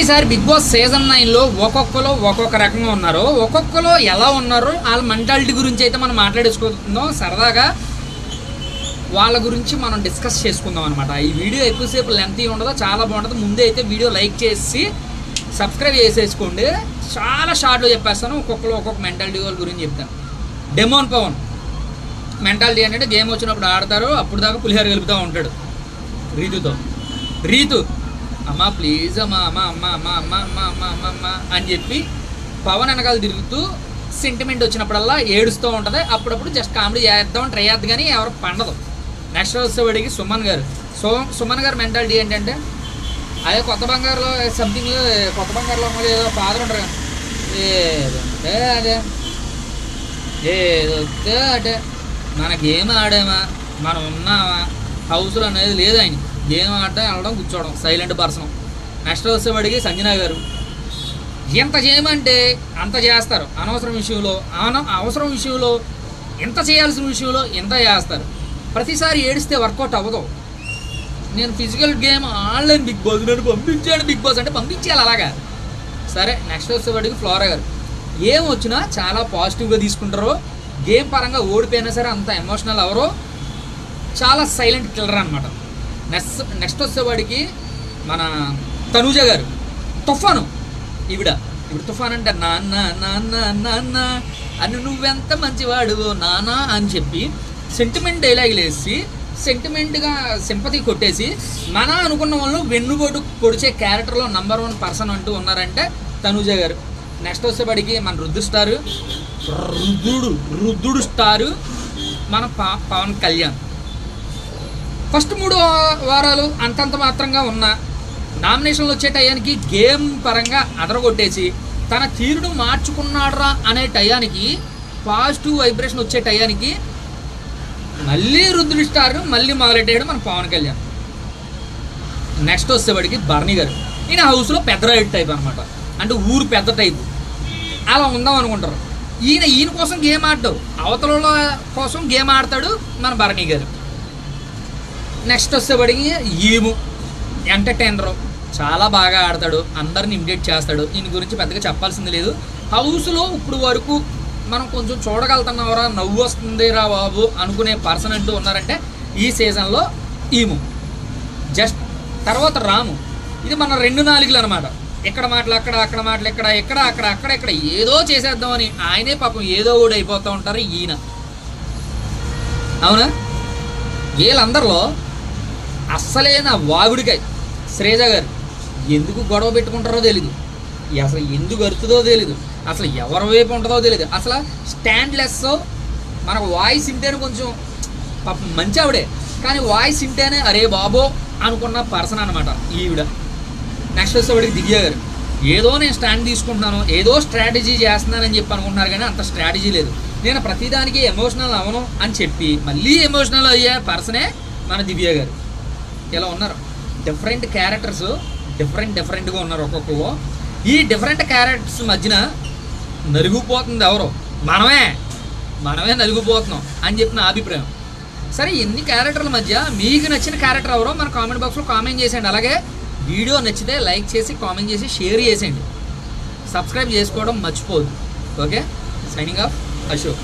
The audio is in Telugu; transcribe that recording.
ఈసారి బిగ్ బాస్ సీజన్ నైన్లో ఒక్కొక్క రకంగా ఉన్నారు. ఒక్కొక్కలో ఎలా ఉన్నారో? వాళ్ళ మెంటాలిటీ గురించి అయితే మనం మాట్లాడేసుకుందాం. సరదాగా వాళ్ళ గురించి మనం డిస్కస్ చేసుకుందాం అనమాట ఈ వీడియో ఎక్కువసేపు లెంత్ ఉండదు చాలా బాగుంటుంది. ముందే అయితే వీడియో లైక్ చేసి సబ్స్క్రైబ్ చేసేసుకోండి. చాలా షార్ట్లో చెప్పేస్తాను. ఒక్కొక్కరు ఒక్కొక్క మెంటాలిటీ వాళ్ళ గురించి చెప్తాను. డెమోన్ పవన్ మెంటాలిటీ ఏంటంటే గేమ్ వచ్చినప్పుడు ఆడతారు అప్పుడు దాకా పులిహోర కలుపుతూ ఉంటాడు. రీతుతో. రీతు. అమ్మా ప్లీజ్ అమ్మా అమ్మ అమ్మా అమ్మ అమ్మ అమ్మ అమ్మ అమ్మ అమ్మా అని చెప్పి పవన్ వెనకాల తిరుగుతూ సెంటిమెంట్ వచ్చినప్పుడల్లా ఏడుస్తూ ఉంటుంది. అప్పుడప్పుడు జస్ట్ కామెడీ చేద్దాం ట్రై చేద్దాం కానీ ఎవరు పండదు. నెక్స్ట్ వచ్చేవాడికి సుమన్ గారు. సో సుమన్ గారు మెంటాలిటీ ఏంటంటే అదే కొత్త బంగారులో సంథింగ్ కొత్త బంగారులో ఏదో ఫాదర్ ఉంటారు ఏదంటే అదే. ఏదొస్తే అటే మన గేమ్ ఆడామా? మనం ఉన్నామా? హౌస్లో అనేది లేదు ఆయన. గేమ్ ఆడటం వెళ్ళడం కూర్చోవడం సైలెంట్ పర్సన్. నెక్స్ట్ వచ్చేవాడికి సంజనా గారు. ఎంత చేయమంటే అంత చేస్తారు. అనవసరం విషయంలో అన అవసరం విషయంలో ఎంత చేయాల్సిన విషయంలో ఎంత చేస్తారు. ప్రతిసారి ఏడిస్తే వర్కౌట్ అవ్వదు. నేను physical game online big boss నేను పంపించాడు బిగ్ బాస్ అంటే పంపించాలి అలాగా. సరే నెక్స్ట్ వచ్చేవాడికి ఫ్లోరా గారు. ఏం వచ్చినా చాలా పాజిటివ్గా తీసుకుంటారు గేమ్ పరంగా ఓడిపోయినా సరే అంత ఎమోషనల్ అవరో చాలా సైలెంట్ కిల్లర్ అనమాట నెక్స్ట్ నెక్స్ట్ వచ్చేవాడికి మన తనూజ గారు. తుఫాను. ఈవిడ. ఇప్పుడు తుఫాన్ అంటే నాన్న నాన్న నాన్న అని నువ్వెంత మంచివాడు నానా అని చెప్పి సెంటిమెంట్ డైలాగులు వేసి సెంటిమెంట్గా సింపతి కొట్టేసి మన అనుకున్న వాళ్ళు వెన్నుబోటు పొడిచే క్యారెక్టర్లో నంబర్ వన్ పర్సన్ అంటూ ఉన్నారంటే తనూజ గారు. నెక్స్ట్ వచ్చేపడికి మన రుద్దు స్టారు. రుద్రుడు రుద్రుడు స్టారు మన పా పవన్ కళ్యాణ్. ఫస్ట్ మూడు వారాలు అంతంత మాత్రంగా ఉన్న నామినేషన్లు వచ్చే టయానికి గేమ్ పరంగా అదరగొట్టేసి తన తీరును మార్చుకున్నాడ్రా అనే టయానికి పాజిటివ్ వైబ్రేషన్ వచ్చే టయానికి మళ్ళీ రుద్రుడి మళ్ళీ మొదలెట్టేయడం మన పవన్ కళ్యాణ్. నెక్స్ట్ వచ్చేవాడికి బర్నీ గారు. ఈయన హౌస్లో పెద్ద రైడ్ టైప్ అనమాట అంటే ఊరు పెద్ద టైపు అలా ఉందాం అనుకుంటారు. ఈయన ఈయన కోసం గేమ్ ఆడతాడు అవతల కోసం గేమ్ ఆడతాడు మన భరణి గారు. నెక్స్ట్ వచ్చేవాడికి ఈము ఎంటర్టైనరు. చాలా బాగా ఆడతాడు. అందరిని ఇమిటేట్ చేస్తాడు. దీని గురించి పెద్దగా చెప్పాల్సింది లేదు. హౌస్లో ఇప్పుడు వరకు మనం కొంచెం చూడగలుగుతున్నావరా? నవ్వు వస్తుందిరా బాబు అనుకునే పర్సన్ అంటూ ఉన్నారంటే ఈ సీజన్లో ఈము. జస్ట్ తర్వాత రాము. ఇది మన రెండు నాలుగులు అనమాట ఇక్కడ మాటలు అక్కడ అక్కడ మాటలు ఇక్కడ ఎక్కడ అక్కడ అక్కడ ఇక్కడ ఏదో చేసేద్దామని ఆయనే పాపం ఏదో కూడా అయిపోతూ ఉంటారు ఈయన. అవునా? వీళ్ళందరిలో అస్సలైన వాగుడికాయ. శ్రేజ గారు ఎందుకు గొడవ పెట్టుకుంటారో తెలీదు. అసలు ఎందుకు అరుతుందో తెలీదు. అసలు ఎవరి వైపు ఉంటుందో తెలియదు అసలు స్టాండ్లెస్ మనకు వాయిస్ వింటేనే కొంచెం పాపం మంచి ఆవిడే. కానీ వాయిస్ వింటేనే అరే బాబో అనుకున్న పర్సన్ అనమాట ఈవిడ. నెక్స్ట్ వచ్చేవాడికి దివ్య గారు ఏదో నేను స్టాండ్ తీసుకుంటున్నాను ఏదో స్ట్రాటజీ చేస్తున్నానని చెప్పి అనుకుంటున్నారు కానీ అంత స్ట్రాటజీ లేదు. నేను ప్రతిదానికి ఎమోషనల్ అవను అని చెప్పి మళ్ళీ ఎమోషనల్ అయ్యే పర్సనే మన దివ్య గారు. ఇలా ఉన్నారు? డిఫరెంట్ క్యారెక్టర్స్ డిఫరెంట్ డిఫరెంట్గా ఉన్నారు ఒక్కొక్కరు ఈ డిఫరెంట్ క్యారెక్టర్స్ మధ్యన నలిగిపోతుంది ఎవరు? మనమే. మనమే నలిగిపోతున్నాం అని చెప్పిన అభిప్రాయం. సరే ఎన్ని క్యారెక్టర్ల మధ్య మీకు నచ్చిన క్యారెక్టర్ ఎవరో మన కామెంట్ బాక్స్లో కామెంట్ చేసేయండి. అలాగే వీడియో నచ్చితే లైక్ చేసి కామెంట్ చేసి షేర్ చేసేయండి. సబ్స్క్రైబ్ చేసుకోవడం మర్చిపోదు ఓకే సైనింగ్ ఆఫ్ అశోక్